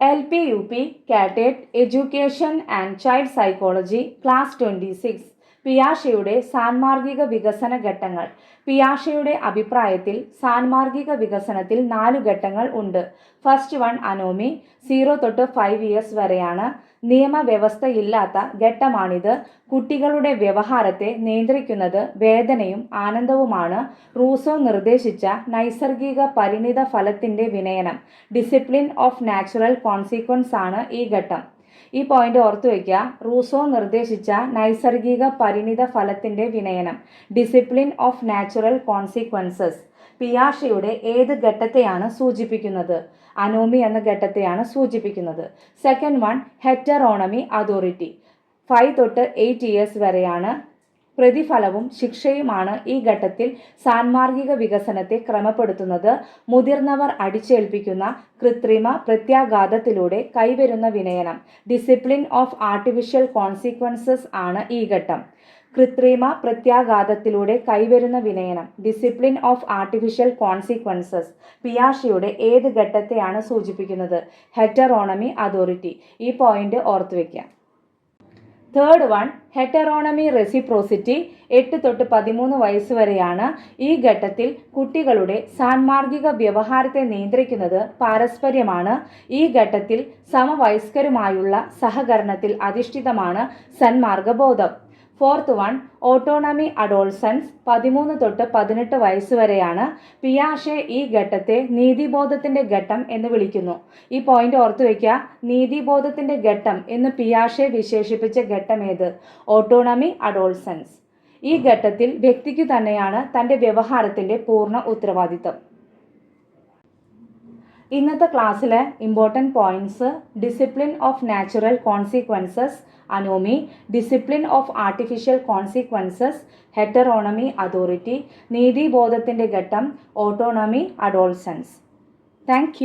L P U P KTET education and child psychology class twenty six പിയാഷയുടെ സാൻമാർഗിക വികസന ഘട്ടങ്ങൾ. പിയാഷയുടെ അഭിപ്രായത്തിൽ സാൻമാർഗിക വികസനത്തിൽ നാലു ഘട്ടങ്ങൾ ഉണ്ട്. ഫസ്റ്റ് വൺ അനോമി സീറോ തൊട്ട് ഫൈവ് ഇയേഴ്സ് വരെയാണ്. നിയമവ്യവസ്ഥയില്ലാത്ത ഘട്ടമാണിത്. കുട്ടികളുടെ വ്യവഹാരത്തെ നിയന്ത്രിക്കുന്നത് വേദനയും ആനന്ദവുമാണ്. റൂസോ നിർദ്ദേശിച്ച നൈസർഗിക പരിണിത ഫലത്തിന്റെ വിനയനം ഡിസിപ്ലിൻ ഓഫ് നാച്ചുറൽ കോൺസിക്വൻസ് ആണ് ഈ ഘട്ടം. ഈ പോയിന്റ് ഓർത്തു വയ്ക്കുക. റൂസോ നിർദ്ദേശിച്ച നൈസർഗിക പരിണിത ഫലത്തിന്റെ വിനയനം ഡിസിപ്ലിൻ ഓഫ് നാച്ചുറൽ കോൺസിക്വൻസസ്. പിയാഷയുടെ ഏത് ഘട്ടത്തെയാണ് സൂചിപ്പിക്കുന്നത്? അനോമി എന്ന ഘട്ടത്തെയാണ് സൂചിപ്പിക്കുന്നത്. Second one heteronomy authority five തൊട്ട് എയ്റ്റ് ഇയേഴ്സ് വരെയാണ് പ്രതിഫലവും ശിക്ഷയുമാണ് ഈ ഘട്ടത്തിൽ സാൻമാർഗിക വികസനത്തെ ക്രമപ്പെടുത്തുന്നത്. മുതിർന്നവർ അടിച്ചേൽപ്പിക്കുന്ന കൃത്രിമ പ്രത്യാഘാതത്തിലൂടെ കൈവരുന്ന വിനയനം. ഡിസിപ്ലിൻ ഓഫ് ആർട്ടിഫിഷ്യൽ കോൺസിക്വൻസസ് ആണ് ഈ ഘട്ടം. കൃത്രിമ പ്രത്യാഘാതത്തിലൂടെ കൈവരുന്ന വിനയനം ഡിസിപ്ലിൻ ഓഫ് ആർട്ടിഫിഷ്യൽ കോൺസിക്വൻസസ് പിയാഷിയുടെ ഏത് ഘട്ടത്തെയാണ് സൂചിപ്പിക്കുന്നത്? Heteronomy authority. ഈ പോയിന്റ് ഓർത്തു വയ്ക്കാം തേർഡ് വൺ ഹെറ്ററോണമി റെസിപ്രോസിറ്റി എട്ട് തൊട്ട് പതിമൂന്ന് വയസ്സ് വരെയാണ് ഈ ഘട്ടത്തിൽ കുട്ടികളുടെ സാൻമാർഗിക വ്യവഹാരത്തെ നിയന്ത്രിക്കുന്നത് പാരസ്പര്യമാണ്. ഈ ഘട്ടത്തിൽ സമവയസ്കരുമായുള്ള സഹകരണത്തിൽ അധിഷ്ഠിതമാണ് സന്മാർഗബോധം. ഫോർത്ത് വൺ ഓട്ടോണമി അഡോൾസൻസ് പതിമൂന്ന് തൊട്ട് പതിനെട്ട് വയസ്സ് വരെയാണ് പിയാഷെ ഈ ഘട്ടത്തെ നീതിബോധത്തിന്റെ ഘട്ടം എന്ന് വിളിക്കുന്നു. ഈ പോയിന്റ് ഓർത്തു വയ്ക്കുക നീതിബോധത്തിന്റെ ഘട്ടം എന്ന് പിയാഷെ വിശേഷിപ്പിച്ച ഘട്ടം ഏത്? ഓട്ടോണമി അഡോൾസൻസ് ഈ ഘട്ടത്തിൽ വ്യക്തിക്ക് തന്നെയാണ് തന്റെ വ്യവഹാരത്തിന്റെ പൂർണ ഉത്തരവാദിത്തം ഇന്നത്തെ ക്ലാസ്സിലെ important points discipline of natural consequences anomie discipline of artificial consequences heteronomy authority നീതിബോധത്തിന്റെ ഘട്ടം ഓട്ടോണമി അഡോൾസൻസ് താങ്ക്